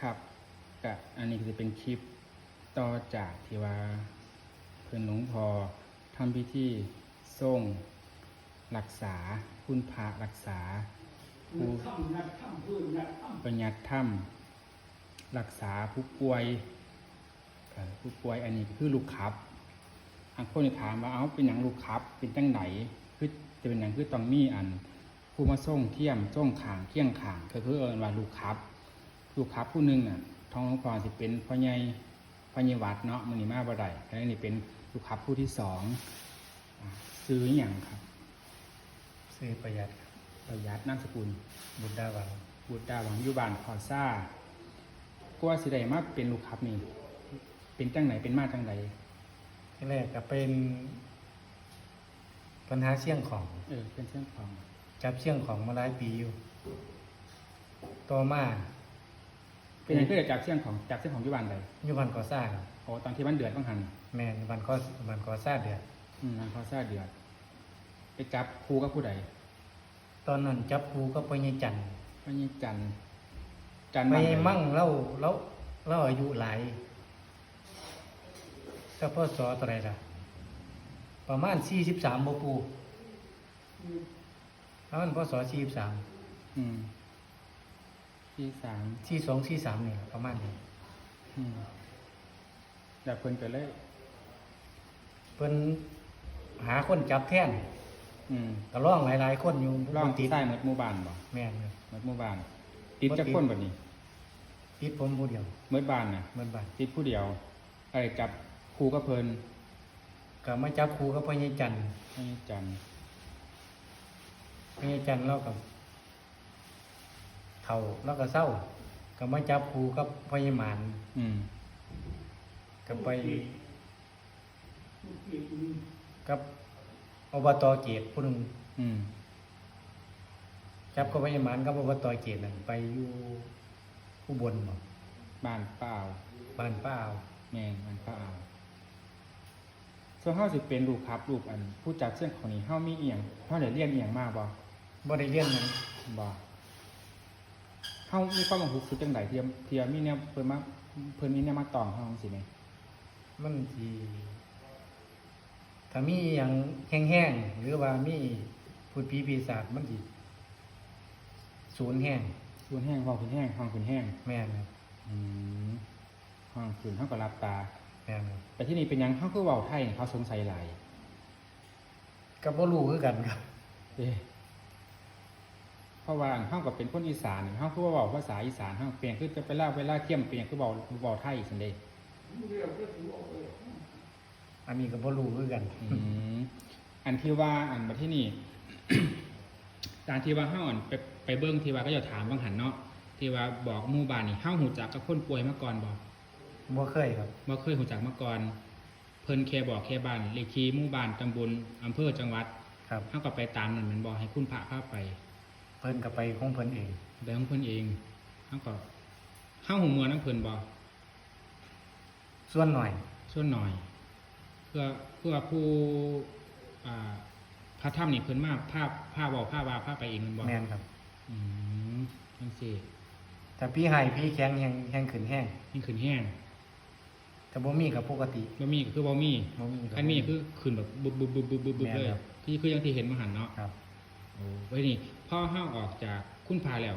ครับก็อันนี้จะเป็นคลิปต่อจากที่ว่าเพื่อนหลวงพอทำพิธีส่งรักษาคุณพระรักษาผู้ถ้ำนัดถ้ำพื้นนัดถ้ประยัดถ้ำรักษาผู้ป่วยผู้ป่วยอันนี้คือลูกครับอันคนถามว่าเอาเป็นอย่างลูกครับ เป็นจังไหนคือจะเป็นอย่างคือต้องมีอันผู้มาส่งเทียมส่งขางเที่ยงขางก็คือเอินว่าลูกครับ ลูกครับผู้หนึงน่ะท้องหลวงพ่อสิเป็นพ่อใหญ่พ่อใหญ่วัดเนาะมือนี้มาบ่ได้แล้วนี่เป็นลูกครับผู้ที่สองอ่าซื้ออหย่างครับซื้อประหยัดครับประหยัดนามสกุลบุตรดาวังบุตรดาหวังอยู่บ้านพอซ่ากว่าสิได้มาเป็นลูกครับนี่เป็นจังไหนเป็นมาจังไหนที่แรกก็เป็นปัญหาเสี่ยงของ เออ เป็นเส้นของ จับเสี่ยงของมาหลายปีอยู่ ต่อมา เป็นอย่างที่ได้จากเส้นของจากเส้นของอยู่บ้านใดอยู่บ้านก่อสร้างโอ้ตอนที่มันเดือดต้องหันแม่นบ้านก่อบ้านก่อสร้างเดือดอืมมันพอซ่าเดือดไปจับครูกับผู้ใดตอนนั้นจับครูก็ไปยายจันทร์พ่อใหญ่จันทร์จันทร์ไปบ้านใดมั่งเล่าเล่าเล่าอายุหลายก็พ่อสอตัวไหรล่ะ ประมาณสี่สิบสามโบปูประมาณพ่อสอสี่สิบสามอืม ที่สามสี่สองสี่สามเนี่ยประมาณนี้อืมแล้วเพิ่นก็เลยเพิ่นหาคนจับแท่นอืมก็ร้องหลายๆคนอยู่ร่องติที่ดใต้หมดหมู่บ้านบ่แม่นครับหมดหมู่บ้าน ติดบ่ติดจักคนบัดนี้ติดผมผู้เดียวหมดบ้านน่ะเหมือนบ้านติดผู้เดียวไอ้จับครูกับเพิ่นก็มาจับครูก็พ่อใหญ่จันทร์พ่อใหญ่จันทร์พ่อใหญ่จันทร์เรากับ เฒ่าแล้วก็เศร้า ก็มาจับครูกับพ่อใหญ่หมานอืมก็ไปำลูกศิษย์มีกับอบตเกตผู้หนึงอืมจับกับพ่อใหญ่หมานกับอบตเกตนั่นไปอยู่อุบลบ่บ้านเปล่าบ้านป้าเอาแม่นบ้านเปล่าส่วนเฮาสิเป็นลูกครับลูกอัน ผู้จับเส้นของนี้เฮามีเอียงเฮาได้เรียนเอียงมาบ่บ่ได้เรียนหยังบ่ เฮามีความรู้สึกจังไดเทียมเทียมมีแนวเพิ่นมาเพิ่นมีแนวมาตองเฮาจังซี่แหมมันสิถ้ามีหยังแห้งๆหรือว่ามีพูดผีปีศาจมันสิศูนย์แห้งส่วนแห้งเว้าขึ้นแห้งห้องขึ้นแห้งแม่นครับอืมห้องขึ้นเฮาก็รับตา แม่นครับแต่ที่นี่เป็นหยังเฮาคือเว้าไทยเขาสงสัยหลายก็บ่รู้คือกันครับเด้เพ ราะว่าเฮาก็เป็นคนอีสานเฮาคือว่าเว้าภาษาอีสานเฮาเปลี่ยนคือจะไปเล่าเวลาเที่ยมเปลี่ยนคือเว้าเว้าไทยซั่นเด้เรียกก็ถือว่าเอออันนี้ก็บ่รู้คือกันอืมอันที่ว่าอันมาที่นี่ตามที่ว่าเฮาอันไปไปเบิ่งที่ว่าก็จะถามบางหันเนาะที่ว่าบอกหมู่บ้านนี่เฮาหูจักกับคนป่วยมาก่อนบ่บ่เคยครับบ่เคยหูจักมาก่อน เพิ่นแค่บอกแค่บ้านเลขที่หมู่บ้านตำบลอำเภอจังหวัดครับเฮาก็ไปตามนั่นแมันบ่ให้คุณพระพาไป เพิ่นก็ไปของเพิ่นเองไปของเพิ่นเองเฮาก็เฮาหูเมือนํเพิ่นบ่ส่วนหน่อย ส่วนหน่อย เพื่อเพื่อผู้อ่าพระถ้ำนี่เพิ่นมาภาพภาพเว้าภาพว่าภาพไปเองแมันบ่แม่นครับ อืมจังซี่ถ้าพี่ให้พี่แข็งแห้งแห้งขึ้นแห้งนี่ขึ้นแห้งถ้าบ่มีก็ปกติบ่มีก็คือบ่มีบ่มีก็คันมีคือขึ้นแบบบึบบึบบึบบึบบึบบึบแม่นเลยครับคือคืออย่างที่เห็นมาหันเนาะครับโอ้ไว้นี่ พอเฮาออกจากคุณพาแล้ว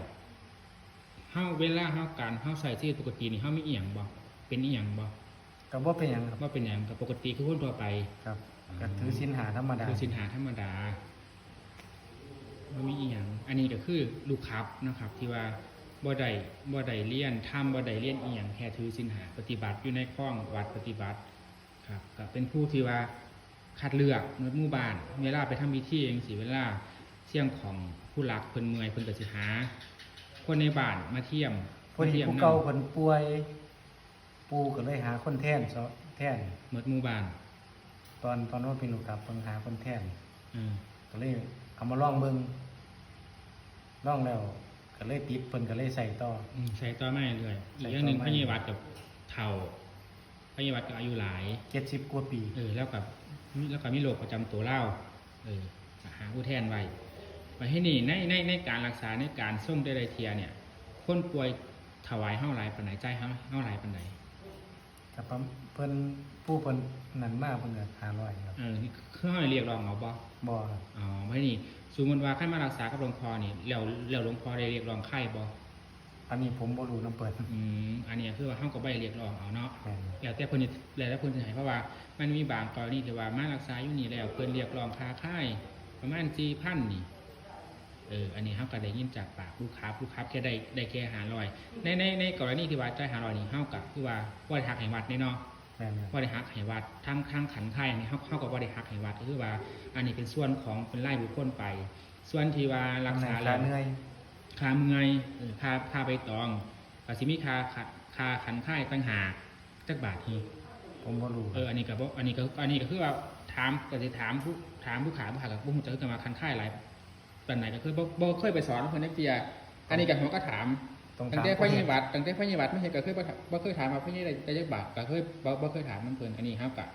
เฮาเวลาเฮาการเฮาใส่ชีวิตปกตินี่เฮามีอีหยังบ่เป็นอีหยังบ่ก็บ่เป็นหยังครับว่าเป็นหยังกับปกติคือคนทั่วไปครับก็ถือศีลหาธรรมดาคือสินหาธรรมดาบ่มีอีหยังอันนี้ก็คือลูกครับนะครับ ที่ว่าบ่ได้บ่ได้เรียนทำบ่ได้เรียนอีหยังแค่ถือสินหาปฏิบัติอยู่ในข้องวัดปฏิบัติครับก็เป็นผู้ที่ว่าคัดเลือกในหมู่บ้าน เวลาไปทำพิธีเองสิเวลาเสี่ยงของ ผู้หลักเพิ่นเมื่อยเพิ่นก็สิหา คนในบ้านมาเที่ยมพอดีมาเที่ยมผู้นำเก่าเพิ่นป่วย ปู่ก็เลยหาคนแทนซะแทนหมดหมู่บ้านตอนตอนว่าเป็นลูกครับเพิ่นหาคนแทนอืมก็เลยเอามาลองเบิ่งลองแล้ว ก็เลยติดเพิ่นก็เลยใส่ต่อ อืมใช้ต่อมาเรื่อยๆอีใช้กต่ออย่างหนึ่งมาพระเยวัดกับเฒ่าพระเยวัดก็อายุหลาย70กว่าปี เออแล้วกับมีแล้วก็มีโรคประจำตัวเล่าเออหาผู้แทนไว้ ไว้ให้นี่ในในในการรักษาในการส่งได้ไรเทียเนี่ย คนป่วยถวายเฮาหลายปานไหนใจายเฮาเฮาหลายปานไหนกับเพิ่นผู้เพิ่นนั่นมากเพิ่นก็500ครับเออคือเฮาเรียกร้องเอาบ่บ่ครับอ๋อไม่นี่สมมติว่าขั้นมารักษากับหลวงพ่อนี่แล้วแล้วหลวงพ่อได้เรียกร้องไข้บ่อันนี้ผมบ่รู้นํเพิ่นอืมอันนี้คือว่าเฮาก็บ่ได้เรียกร้องเอาเนาะแม่นครับแล้วแต่เพิ่นสิแล้วแต่เพิ่นสิให้เพราะว่ามันมีบางกรณีที่ว่ามารักษาอยู่นี่แล้วเพิ่นเรียกร้องค่าไข้ประมาณ4,000นี่ เอออันนี้เฮาก็ได้ยินจากปากลูกค้าลูกค้าแค่ได้ได้แค่500ในในในกรณีที่ว่าจ่าย500นี่เฮาก็คือว่าบ่ได้หักให้วัดแน่เนาะแม่นครับบ่ได้หักให้วัดทั้งทั้งขันไข่นี่เฮาเฮาก็บ่ได้หักให้วัดก็คือว่า อันนี้เป็นส่วนของเป็นรายบุคคลไป ส่วนที่ว่ารักษาแล้แล้ววเหนื่อยค่าเมื่อยเออค่าค่าใบตองก็สิมีค่าค่าค่าขันไข่ต่างหากจักบาททีผมบ่รู้เอออันนี้ก็บ่อันนี้ก็อันนี้ก็คือว่าถามก็สิถามผู้ถามผู้ขาผู้ขากับบ่ฮู้จักคือกันว่าขันไข่หลาย ปานไหนก็คือบ่บ่เคยไปสอนเพิ่นจักเที่ยอันนี้ก็ผมก็ถามต้องตั้งถามแต่พ่อผู้ใหเฮ็ญ่ดวัดตั้งแต่พ่อใหญ่วัดไม่ใช่ก็เคยบ่ถบ่เคยถามว่าพ่อใหญ่ได้ได้จักบาทก็เคยบ่บ่เคยถามมันเพิ่นอันนี้ครับก็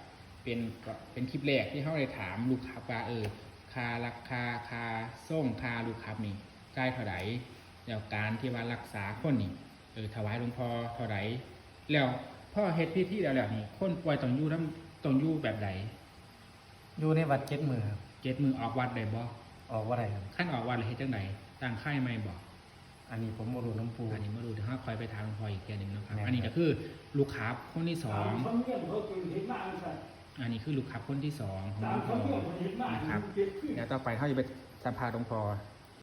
เป็นก็เป็นคลิปแรกที่เฮาได้ถามลูกค้าว่าเออค่าราคาค่าส่งค่าลูกค้านี่จ่ายเท่าใดแล้วการที่ว่ารักษาคนนี่เออถวายหลวงพ่อเท่าใดแล้วพ่อเฮ็ดพิธีแล้วแล้วนี่คนป่วยต้องอยู่นํต้องอยู่แบบใดอยู่ในวัดเจ็ดมือครับเจ็ดมือออกวัดได้บ่ ออกว่าไรครับ ขั้นออกวัดแล้วเฮ็ดจังไดตั้งค่ายใหม่บ่อันนี้ผมบ่รู้น้ำปู อันนี้มาดูเดี๋ยวเราคอยไปถามหลวงพ่ออีกเทียหนึงนะครับแม่นอันนี้ก็คือลูกค้าคนที่สอตางมคำเรียกเขาเคยเห็นมาอันสัตว์อันนี้คือลูกค้าคนที่สองของหตาลมวงพ่อคำเรียกเขาเห็นมานะครับเจ็ดขึ้นเดี๋ยวต่อไปเขาจะไปสัมภาษณ์หลวงพ่อ